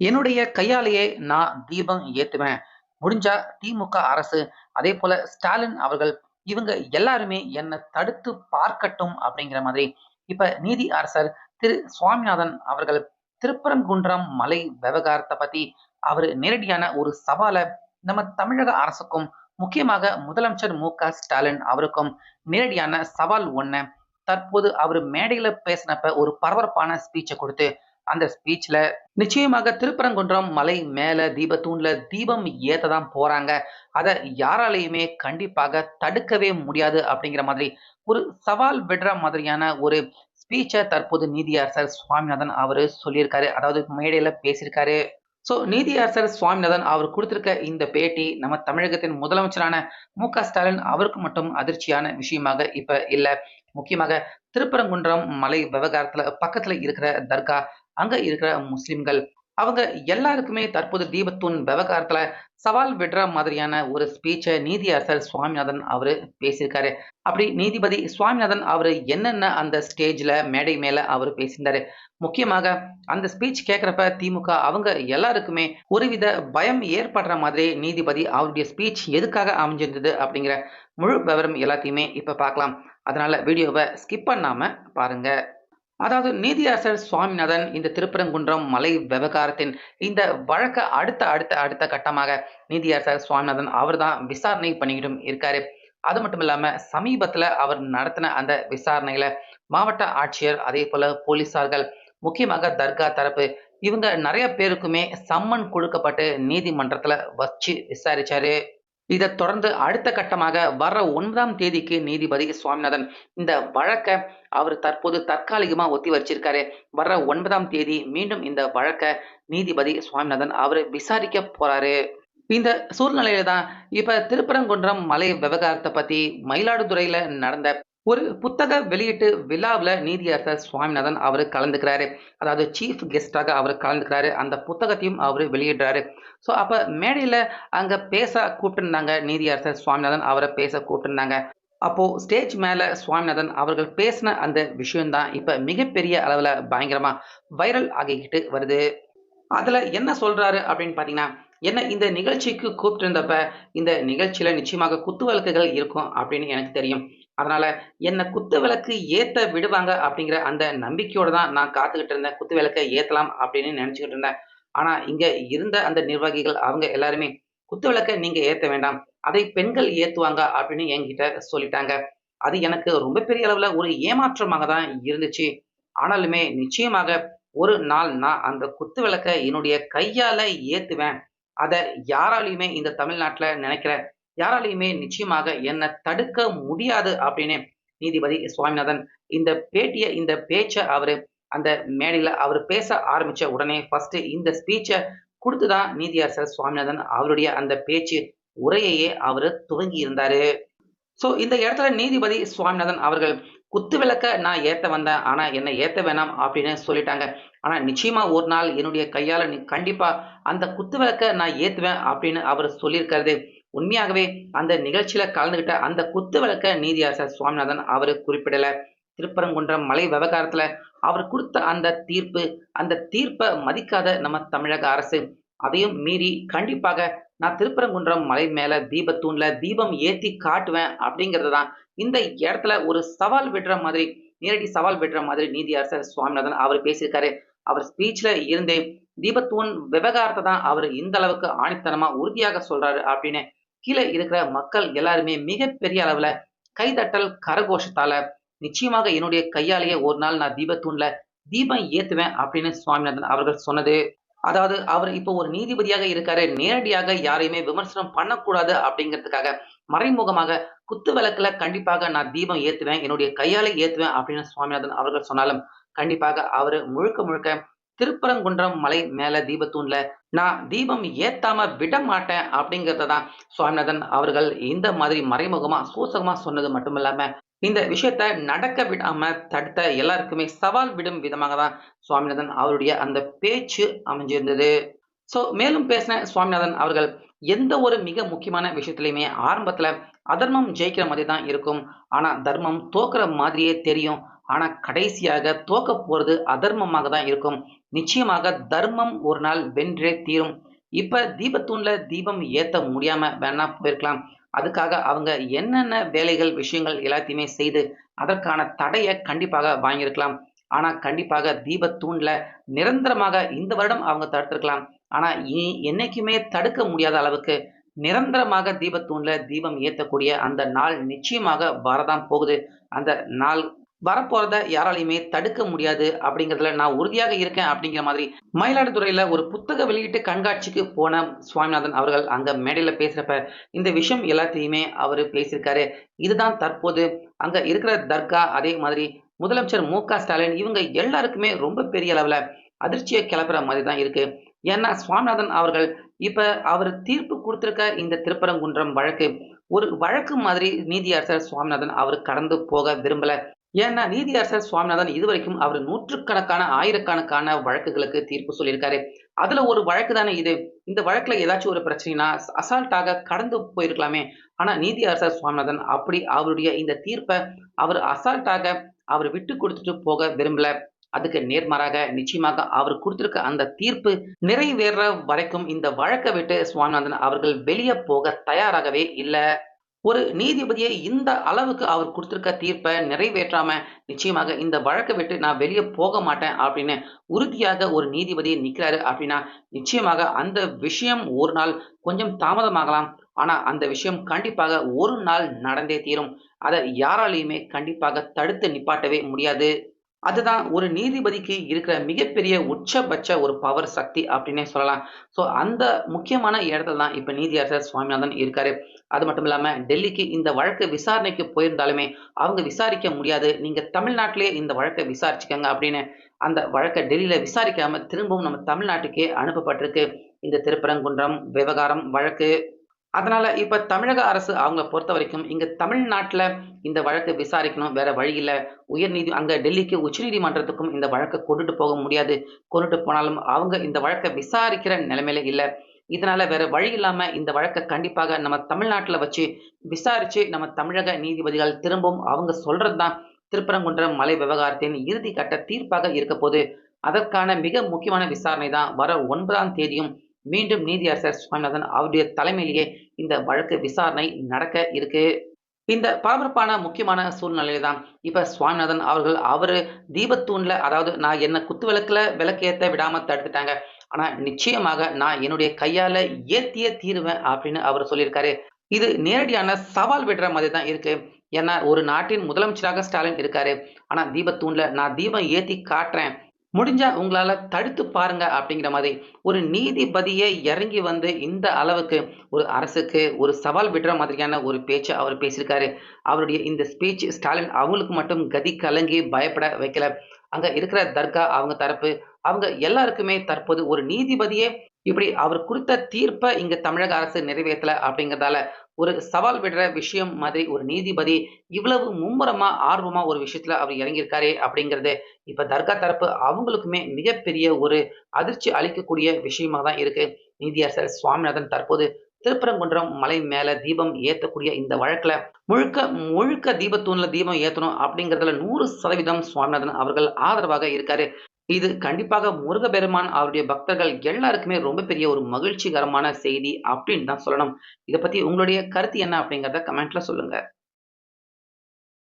என்னுடைய கையாலேயே நான் தீபம் ஏற்றுவேன் முடிஞ்சா திமுக அரசு அதே போல ஸ்டாலின் அவர்கள் இவங்க எல்லாருமே என்னை தடுத்து பார்க்கட்டும் அப்படிங்கிற மாதிரி. இப்ப நீதி அரசர் திரு சுவாமிநாதன் அவர்கள் திருப்பரங்குன்றம் மலை விவகாரத்தை பத்தி அவர் நேரடியான ஒரு சவாலை நம்ம தமிழக அரசுக்கும் முக்கியமாக முதலமைச்சர் மு க ஸ்டாலின் அவருக்கும் நேரடியான சவால் ஒன்ன தற்போது அவர் மேடையில பேசினப்ப ஒரு பரபரப்பான ஸ்பீச்சை கொடுத்து அந்த ஸ்பீச்ல நிச்சயமாக திருப்பரங்குன்றம் மலை மேல தீபத்தூண்ல தீபம் ஏத்ததான் போறாங்க. அதை யாராலையுமே கண்டிப்பாக தடுக்கவே முடியாது அப்படிங்கிற மாதிரி ஒரு சவால் விடுற மாதிரியான ஒரு ஸ்பீச்சை தற்போது நீதியரசர் சுவாமிநாதன் அவரு சொல்லியிருக்காரு. அதாவது மேடையில பேசியிருக்காரு. ஸோ நீதியரசர் சுவாமிநாதன் அவர் கொடுத்திருக்க இந்த பேட்டி நம்ம தமிழகத்தின் முதலமைச்சரான மு க ஸ்டாலின் அவருக்கு மட்டும் அதிர்ச்சியான விஷயமாக இப்ப இல்ல. முக்கியமாக திருப்பரங்குன்றம் மலை விவகாரத்துல பக்கத்துல இருக்கிற தர்கா அங்க இருக்கிற முஸ்லிம்கள். அவங்க எல்லாருக்குமே தற்போது தீபத்தூன் விவகாரத்துல சவால் விடுற மாதிரியான ஒரு ஸ்பீச்சை நீதியரசர் சுவாமிநாதன் அவரு பேசியிருக்காரு. அப்படி நீதிபதி சுவாமிநாதன் அவரு என்னென்ன அந்த ஸ்டேஜ்ல மேடை மேல அவர் பேசியிருந்தாரு? முக்கியமாக அந்த ஸ்பீச் கேட்குறப்ப திமுக அவங்க எல்லாருக்குமே ஒருவித பயம் ஏற்படுற மாதிரி நீதிபதி அவருடைய ஸ்பீச் எதுக்காக அமைஞ்சிருந்தது அப்படிங்கிற முழு விவரம் எல்லாத்தையுமே இப்ப பார்க்கலாம். அதனால வீடியோவை ஸ்கிப் பண்ணாம பாருங்க. அதாவது நீதியரசர் சுவாமிநாதன் இந்த திருப்பரங்குன்றம் மலை விவகாரத்தின் இந்த வழக்க அடுத்த அடுத்த அடுத்த கட்டமாக நீதியரசர் சுவாமிநாதன் அவர் தான் விசாரணை பண்ணிக்கிட்டும் இருக்காரு. அது மட்டும் இல்லாம சமீபத்துல அவர் நடத்தின அந்த விசாரணையில மாவட்ட ஆட்சியர் அதே போல போலீசார்கள் முக்கியமாக தர்கா தரப்பு இவங்க நிறைய பேருக்குமே சம்மன் கொடுக்கப்பட்டு நீதிமன்றத்துல வச்சு விசாரிச்சாரு. இதை தொடர்ந்து அடுத்த கட்டமாக வர்ற ஒன்பதாம் தேதிக்கு நீதிபதி சுவாமிநாதன் இந்த வழக்கை அவர் தற்போது தற்காலிகமா ஒத்தி வச்சிருக்காரு. வர்ற ஒன்பதாம் தேதி மீண்டும் இந்த வழக்கை நீதிபதி சுவாமிநாதன் அவர் விசாரிக்க போறாரு. இந்த சூழ்நிலையில தான் இப்ப திருப்பரங்குன்றம் மலை விவகாரத்தை பத்தி மயிலாடுதுறையில நடந்த ஒரு புத்தக வெளியீட்டு விழாவில் நீதியரசர் சுவாமிநாதன் அவர் கலந்துக்கிறாரு. அதாவது சீஃப் கெஸ்டாக அவர் கலந்துக்கிறாரு. அந்த புத்தகத்தையும் அவர் வெளியிடுறாரு. ஸோ அப்போ மேடையில் அங்கே பேச கூப்பிட்டுருந்தாங்க நீதியரசர் சுவாமிநாதன். அவரை பேச கூப்பிட்டுருந்தாங்க. அப்போது ஸ்டேஜ் மேலே சுவாமிநாதன் அவர்கள் பேசின அந்த விஷயம்தான் இப்போ மிகப்பெரிய அளவில் பயங்கரமாக வைரல் ஆகிக்கிட்டு வருது. அதில் என்ன சொல்கிறாரு அப்படின்னு பார்த்தீங்கன்னா என்ன இந்த நிகழ்ச்சிக்கு கூப்பிட்டு இருந்தப்ப இந்த நிகழ்ச்சியில் நிச்சயமாக குத்து வழக்குகள் இருக்கும் அப்படின்னு எனக்கு தெரியும். அதனால என்ன குத்து விளக்கு ஏத்த விடுவாங்க அப்படிங்கிற அந்த நம்பிக்கையோட தான் நான் காத்துக்கிட்டு இருந்தேன். குத்து விளக்கை ஏத்தலாம் அப்படின்னு நினைச்சுக்கிட்டு இருந்தேன். ஆனா இங்க இருந்த அந்த நிர்வாகிகள் அவங்க எல்லாருமே குத்து விளக்கை நீங்க ஏத்த வேண்டாம் அதை பெண்கள் ஏத்துவாங்க அப்படின்னு என்கிட்ட சொல்லிட்டாங்க. அது எனக்கு ரொம்ப பெரிய அளவுல ஒரு ஏமாற்றமாக தான் இருந்துச்சு. ஆனாலுமே நிச்சயமாக ஒரு நாள் நான் அந்த குத்து விளக்கை என்னுடைய கையால ஏத்துவேன். அதை யாராலையுமே இந்த தமிழ்நாட்டில் நினைக்கிற யாராலையுமே நிச்சயமாக என்னை தடுக்க முடியாது அப்படின்னு நீதிபதி சுவாமிநாதன் இந்த பேட்டிய இந்த பேச்சை அவரு அந்த மேடையில அவர் பேச ஆரம்பிச்ச உடனே ஃபர்ஸ்ட் இந்த ஸ்பீச்சை கொடுத்துதான் நீதியரசர் சுவாமிநாதன் அவருடைய அந்த பேச்சு உரையையே அவர் துவங்கி இருந்தாரு. ஸோ இந்த இடத்துல நீதிபதி சுவாமிநாதன் அவர்கள் குத்து விளக்க நான் ஏத்த வந்தேன் ஆனா என்னை ஏத்த வேணாம் அப்படின்னு சொல்லிட்டாங்க. ஆனா நிச்சயமா ஒரு நாள் என்னுடைய கையால நீ கண்டிப்பா அந்த குத்து விளக்க நான் ஏத்துவேன் அப்படின்னு அவர் சொல்லியிருக்கிறது. உண்மையாகவே அந்த நிகழ்ச்சியில கலந்துகிட்ட அந்த குத்து விளக்க நீதியாசர் சுவாமிநாதன் அவரு குறிப்பிடல. திருப்பரங்குன்றம் மலை விவகாரத்துல அவர் கொடுத்த அந்த தீர்ப்பு அந்த தீர்ப்பை மதிக்காத நம்ம தமிழக அரசு. அதையும் மீறி கண்டிப்பாக நான் திருப்பரங்குன்றம் மலை மேல தீபத்தூண்ல தீபம் ஏத்தி காட்டுவேன் அப்படிங்கிறது தான் இந்த இடத்துல ஒரு சவால் விடுற மாதிரி நேரடி சவால் விடுற மாதிரி நீதியரசர் சுவாமிநாதன் அவர் பேசியிருக்காரு. அவர் ஸ்பீச்ல இருந்தே தீபத்தூன் விவகாரத்தை தான் அவர் இந்த அளவுக்கு ஆணித்தனமா உறுதியாக சொல்றாரு அப்படின்னு கீழே இருக்கிற மக்கள் எல்லாருமே மிகப்பெரிய அளவுல கைதட்டல் கரகோஷத்தால நிச்சயமாக என்னுடைய கையாலேயே ஒரு நாள் நான் தீபத்தூண்ல தீபம் ஏத்துவேன் அப்படின்னு சுவாமிநாதன் அவர்கள் சொன்னது. அதாவது அவர் இப்போ ஒரு நீதிபதியாக இருக்காரு. நேரடியாக யாரையுமே விமர்சனம் பண்ணக்கூடாது அப்படிங்கிறதுக்காக மறைமுகமாக குத்து விளக்குல கண்டிப்பாக நான் தீபம் ஏத்துவேன். என்னுடைய கையாலே ஏத்துவேன் அப்படின்னு சுவாமிநாதன் அவர்கள் சொன்னாலும் கண்டிப்பாக அவரு முழுக்க முழுக்க திருப்பரங்குன்றம் மலை மேல தீபத்தூண்ல நான் தீபம் ஏத்தாம விட மாட்டேன் அப்படிங்கறத தான் சுவாமிநாதன் அவர்கள் இந்த மாதிரி மறைமுகமா சூசகமா சொன்னது மட்டும் இல்லாம இந்த விஷயத்த நடக்க விடாம தடுத்த எல்லாருக்குமே சவால் விடும் விதமாக தான் சுவாமிநாதன் அவருடைய அந்த பேச்சு அமைஞ்சிருந்தது. ஸோ மேலும் பேசின சுவாமிநாதன் அவர்கள் எந்த ஒரு மிக முக்கியமான விஷயத்திலையுமே ஆரம்பத்துல அதர்மம் ஜெயிக்கிற மாதிரி தான் இருக்கும். ஆனா தர்மம் தோக்குற மாதிரியே தெரியும். ஆனால் கடைசியாக தோக்க போகிறது அதர்மமாக தான் இருக்கும். நிச்சயமாக தர்மம் ஒரு நாள் வென்றே தீரும். இப்போ தீபத்தூண்ல தீபம் ஏற்ற முடியாமல் வேணா போயிருக்கலாம். அதுக்காக அவங்க என்னென்ன வேலைகள் விஷயங்கள் எல்லாத்தையுமே செய்து அதற்கான தடையை கண்டிப்பாக வாங்கியிருக்கலாம். ஆனால் கண்டிப்பாக தீபத்தூண்ல நிரந்தரமாக இந்த வருடம் அவங்க தடுத்திருக்கலாம். ஆனால் இனி என்னைக்குமே தடுக்க முடியாத அளவுக்கு நிரந்தரமாக தீபத்தூண்ல தீபம் ஏற்றக்கூடிய அந்த நாள் நிச்சயமாக வரதான் போகுது. அந்த நாள் வரப்போறத யாராலையுமே தடுக்க முடியாது அப்படிங்கிறதுல நான் உறுதியாக இருக்கேன் அப்படிங்கிற மாதிரி மயிலாடுதுறையில ஒரு புத்தக வெளியீட்டு கண்காட்சிக்கு போன சுவாமிநாதன் அவர்கள் அங்க மேடையில பேசுறப்ப இந்த விஷயம் எல்லாத்தையுமே அவரு பேசியிருக்காரு. இதுதான் தற்போது அங்க இருக்கிற தர்கா அதே மாதிரி முதலமைச்சர் மு க ஸ்டாலின் இவங்க எல்லாருக்குமே ரொம்ப பெரிய அளவுல அதிர்ச்சியை கிளப்புற மாதிரி தான் இருக்கு. ஏன்னா சுவாமிநாதன் அவர்கள் இப்ப அவர் தீர்ப்பு கொடுத்திருக்க இந்த திருப்பரங்குன்றம் வழக்கு ஒரு வழக்கு மாதிரி நீதியரசர் சுவாமிநாதன் அவர் கடந்து போக விரும்பல. ஏன்னா நீதியரசர் சுவாமிநாதன் இதுவரைக்கும் அவர் நூற்றுக்கணக்கான ஆயிரக்கணக்கான வழக்குகளுக்கு தீர்ப்பு சொல்லியிருக்காரு. அதுல ஒரு வழக்கு தானே இது. இந்த வழக்குல ஏதாச்சும் ஒரு பிரச்சனைனா அசால்ட்டாக கடந்து போயிருக்கலாமே. ஆனா நீதியரசர் சுவாமிநாதன் அப்படி அவருடைய இந்த தீர்ப்பை அவர் அசால்ட்டாக அவர் விட்டு கொடுத்துட்டு போக விரும்பல. அதுக்கு நேர்மாறாக நிச்சயமாக அவர் கொடுத்திருக்க அந்த தீர்ப்பு நிறைவேற வரைக்கும் இந்த வழக்கை விட்டு சுவாமிநாதன் அவர்கள் வெளியே போக தயாராகவே இல்லை. ஒரு நீதிபதியை இந்த அளவுக்கு அவர் கொடுத்துருக்க தீர்ப்பை நிறைவேற்றாம நிச்சயமாக இந்த வழக்கை விட்டு நான் வெளியே போக மாட்டேன் அப்படின்னு உறுதியாக ஒரு நீதிபதி நிற்கிறாரு அப்படின்னா நிச்சயமாக அந்த விஷயம் ஒரு நாள் கொஞ்சம் தாமதமாகலாம். ஆனா அந்த விஷயம் கண்டிப்பாக ஒரு நாள் நடந்தே தீரும். அதை யாராலையுமே கண்டிப்பாக தடுத்து நிப்பாட்டவே முடியாது. அதுதான் ஒரு நீதிபதிக்கு இருக்கிற மிகப்பெரிய உச்சபட்ச ஒரு பவர் சக்தி அப்படின்னே சொல்லலாம். ஸோ அந்த முக்கியமான இடத்துல தான் இப்போ நீதியரசர் சுவாமிநாதன் இருக்காரு. அது மட்டும் இல்லாமல் டெல்லிக்கு இந்த வழக்கு விசாரணைக்கு போயிருந்தாலுமே அவங்க விசாரிக்க முடியாது. நீங்கள் தமிழ்நாட்டிலேயே இந்த வழக்கை விசாரிச்சுக்கோங்க அப்படின்னு அந்த வழக்கை டெல்லியில் விசாரிக்காமல் திரும்பவும் நம்ம தமிழ்நாட்டுக்கே அனுப்பப்பட்டிருக்கு. இந்த திருப்பரங்குன்றம் விவகாரம் வழக்கு அதனால் இப்போ தமிழக அரசு அவங்க பொறுத்த வரைக்கும் இங்கே தமிழ்நாட்டில் இந்த வழக்கை விசாரிக்கணும் வேறு வழி இல்லை. உயர்நீதி அங்கே டெல்லிக்கு உச்சநீதிமன்றத்துக்கும் இந்த வழக்கை கொண்டுட்டு போக முடியாது. கொண்டுட்டு போனாலும் அவங்க இந்த வழக்கை விசாரிக்கிற நிலைமையில இல்லை. இதனால் வேற வழி இல்லாமல் இந்த வழக்கை கண்டிப்பாக நம்ம தமிழ்நாட்டில் வச்சு விசாரித்து நம்ம தமிழக நீதிபதிகள் திரும்பவும் அவங்க சொல்கிறது தான் திருப்பரங்குன்றம் மலை விவகாரத்தின் இறுதி கட்ட தீர்ப்பாக இருக்க போது அதற்கான மிக முக்கியமான விசாரணை தான் வர ஒன்பதாம் தேதியும் மீண்டும் நீதியரசர் சுவாமிநாதன் அவருடைய தலைமையிலேயே இந்த வழக்கு விசாரணை நடக்க இருக்கு. இந்த பரபரப்பான முக்கியமான சூழ்நிலையில தான் இப்ப சுவாமிநாதன் அவர்கள் அவரு தீபத்தூண்ல அதாவது நான் என்ன குத்து விளக்குல விளக்கேற்ற விடாம தடுத்துட்டாங்க. ஆனா நிச்சயமாக நான் என்னுடைய கையால ஏற்றியே தீருவேன் அப்படின்னு அவர் சொல்லியிருக்காரு. இது நேரடியான சவால் விடுற மாதிரி தான் இருக்கு. ஏன்னா ஒரு நாட்டின் முதலமைச்சராக ஸ்டாலின் இருக்காரு. ஆனா தீபத்தூண்ல நான் தீபம் ஏத்தி காட்டுறேன். முடிஞ்சால் உங்களால் தடுத்து பாருங்க அப்படிங்கிற மாதிரி ஒரு நீதிபதியை இறங்கி வந்து இந்த அளவுக்கு ஒரு அரசுக்கு ஒரு சவால் விடுற மாதிரியான ஒரு பேச்சை அவர் பேசியிருக்காரு. அவருடைய இந்த ஸ்பீச் ஸ்டாலின் அவங்களுக்கு மட்டும் கதி கலங்கி பயப்பட வைக்கல. அங்கே இருக்கிற தர்கா அவங்க தரப்பு அவங்க எல்லாருக்குமே தற்போது ஒரு நீதிபதியே இப்படி அவர் கொடுத்த தீர்ப்பை இங்க தமிழக அரசு நிறைவேற்றல அப்படிங்கிறதால ஒரு சவால் விடுற விஷயம் மாதிரி ஒரு நீதிபதி இவ்வளவு மும்முரமா ஆர்வமா ஒரு விஷயத்துல அவர் இறங்கியிருக்காரு அப்படிங்கிறது இப்ப தர்கா தரப்பு அவங்களுக்குமே மிகப்பெரிய ஒரு அதிர்ச்சி அளிக்கக்கூடிய விஷயமா தான் இருக்கு. நீதியரசர் சுவாமிநாதன் தற்போது திருப்பரங்குன்றம் மலை மேல தீபம் ஏத்தக்கூடிய இந்த வழக்குல முழுக்க முழுக்க தீபத்தூண்ல தீபம் ஏத்தணும் அப்படிங்கிறதுல நூறு சதவீதம் சுவாமிநாதன் அவர்கள் ஆதரவாக இருக்காரு. இது கண்டிப்பாக முருகபெருமான் அவருடைய பக்தர்கள் எல்லாருக்குமே ரொம்ப பெரிய ஒரு மகிழ்ச்சிகரமான செய்தி அப்படின்னு தான் சொல்லணும். இதை பத்தி உங்களுடைய கருத்து என்ன அப்படிங்கிறத கமெண்ட்ல சொல்லுங்க.